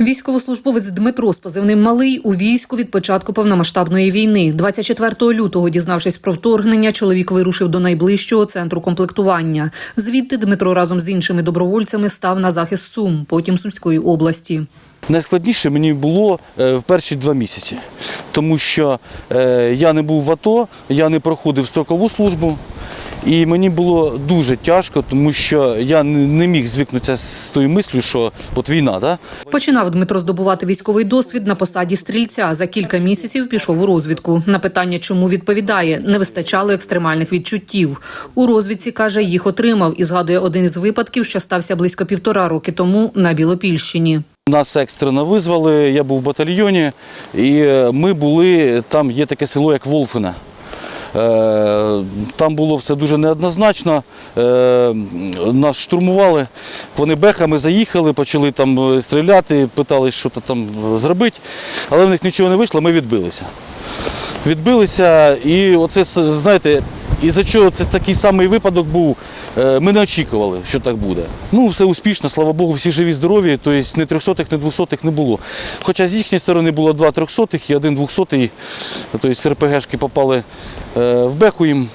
Військовослужбовець Дмитро з позивним Малий у війську від початку повномасштабної війни. 24 лютого, дізнавшись про вторгнення, чоловік вирушив до найближчого центру комплектування. Звідти Дмитро разом з іншими добровольцями став на захист Сум, потім Сумської області. Найскладніше мені було е, в перші два місяці, тому що е, я не був в АТО, я не проходив строкову службу. І мені було дуже тяжко, тому що я не міг звикнутися з тою мислю, що от війна, да? Починав Дмитро здобувати військовий досвід на посаді стрільця. За кілька місяців пішов у розвідку. На питання, чому відповідає, не вистачало екстремальних відчуттів. У розвідці каже, їх отримав і згадує один із випадків, що стався близько півтора роки тому на Білопільщині. Нас екстрено визвали, я був в батальйоні, і е, ми були, там є таке село, як Волфине. Е, Там було все дуже неоднозначно. Е, Нас штурмували, вони бехами заїхали, почали там е, стріляти, питали, що там зробити, але в них нічого не вийшло, ми відбилися. Відбилися, і оце, знаєте, і за чого це такий самий випадок був, е, ми не очікували, що так буде. Ну, все успішно, слава Богу, всі живі, здорові, тобто ні трьохсотих, ні двохсотих не було. Хоча з їхньої сторони було два трьохсотих і один двохсотий, тобто РПГшки попали е, в беху їм,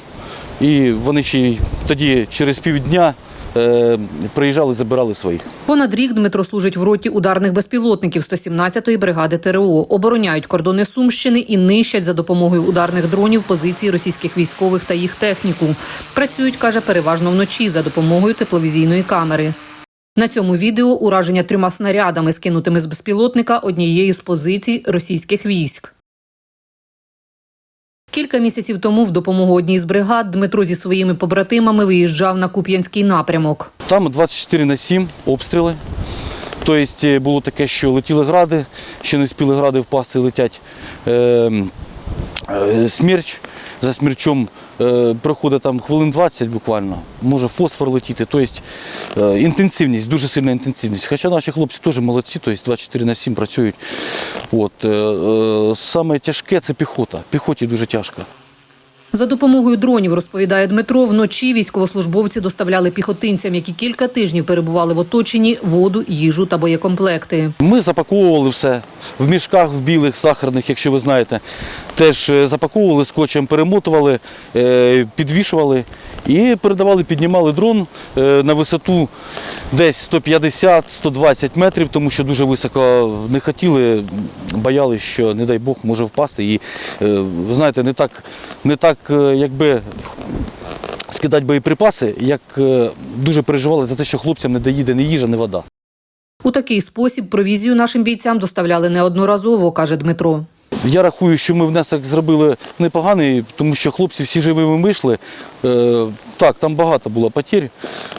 і вони ще й тоді через півдня е, приїжджали, забирали своїх. Понад рік Дмитро служить в роті ударних безпілотників 117-ї бригади ТРО. Обороняють кордони Сумщини і нищать за допомогою ударних дронів позиції російських військових та їх техніку. Працюють, каже, переважно вночі за допомогою тепловізійної камери. На цьому відео ураження трьома снарядами, скинутими з безпілотника однієї з позицій російських військ. Кілька місяців тому в допомогу одній з бригад Дмитро зі своїми побратимами виїжджав на Куп'янський напрямок. Там 24 на 7 обстріли. Тобто е, було таке, що летіли гради, ще не спіли гради впасти, летять. Е, е, смерч за смерчом е, проходить там хвилин 20 буквально, може фосфор летіти. Тобто е, інтенсивність, дуже сильна інтенсивність. Хоча наші хлопці теж молодці, тобто 24 на 7 працюють. От, е, саме тяжке це піхота. Піхоті дуже тяжко. За допомогою дронів, розповідає Дмитро, вночі військовослужбовці доставляли піхотинцям, які кілька тижнів перебували в оточенні, воду, їжу та боєкомплекти. Ми запаковували все в мішках в білих, сахарних, якщо ви знаєте. Теж е, запаковували, скотчем перемотували, е, підвішували і передавали, піднімали дрон е, на висоту десь 150-120 метрів, тому що дуже високо не хотіли, боялися, що, не дай Бог, може впасти. І е, ви знаєте, не так, не так е, якби скидати боєприпаси, як дуже переживали за те, що хлопцям не доїде ні їжа, ні вода. У такий спосіб провізію нашим бійцям доставляли неодноразово, каже Дмитро. Я рахую, що ми внесок зробили непоганий, тому що хлопці всі живими вийшли. Так, там багато було потерь.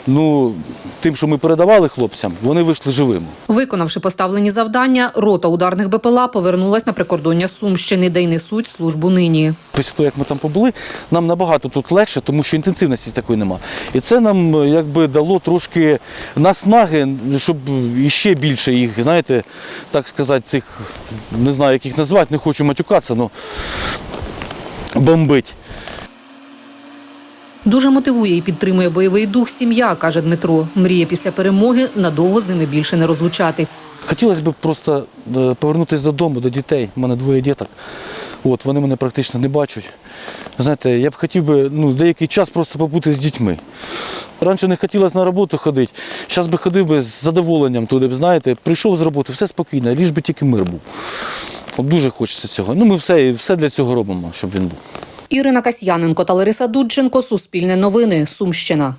Ну, тим, що ми передавали хлопцям, вони вийшли живими. Виконавши поставлені завдання, рота ударних БПЛА повернулась на прикордоння Сумщини, де й несуть службу нині. Після того, як ми там побули, нам набагато тут легше, тому що інтенсивності такої нема. І це нам е, якби дало трошки наснаги, щоб іще більше їх, знаєте, так сказати, цих, не знаю, як їх назвати, не хочу матюкатися, але бомбить. Дуже мотивує і підтримує бойовий дух сім'я, каже Дмитро. Мріє після перемоги надовго з ними більше не розлучатись. Хотілося б просто е, повернутися додому, до дітей. У мене двоє діток. От, вони мене практично не бачать. Знаєте, я б хотів би ну, деякий час просто побути з дітьми. Раніше не хотілося на роботу ходити, зараз би ходив би з задоволенням туди, б, знаєте, прийшов з роботи, все спокійно, ліж би тільки мир був. От дуже хочеться цього. Ну, ми все, все для цього робимо, щоб він був. Ірина Касьяненко та Лариса Дудченко. Суспільне новини. Сумщина.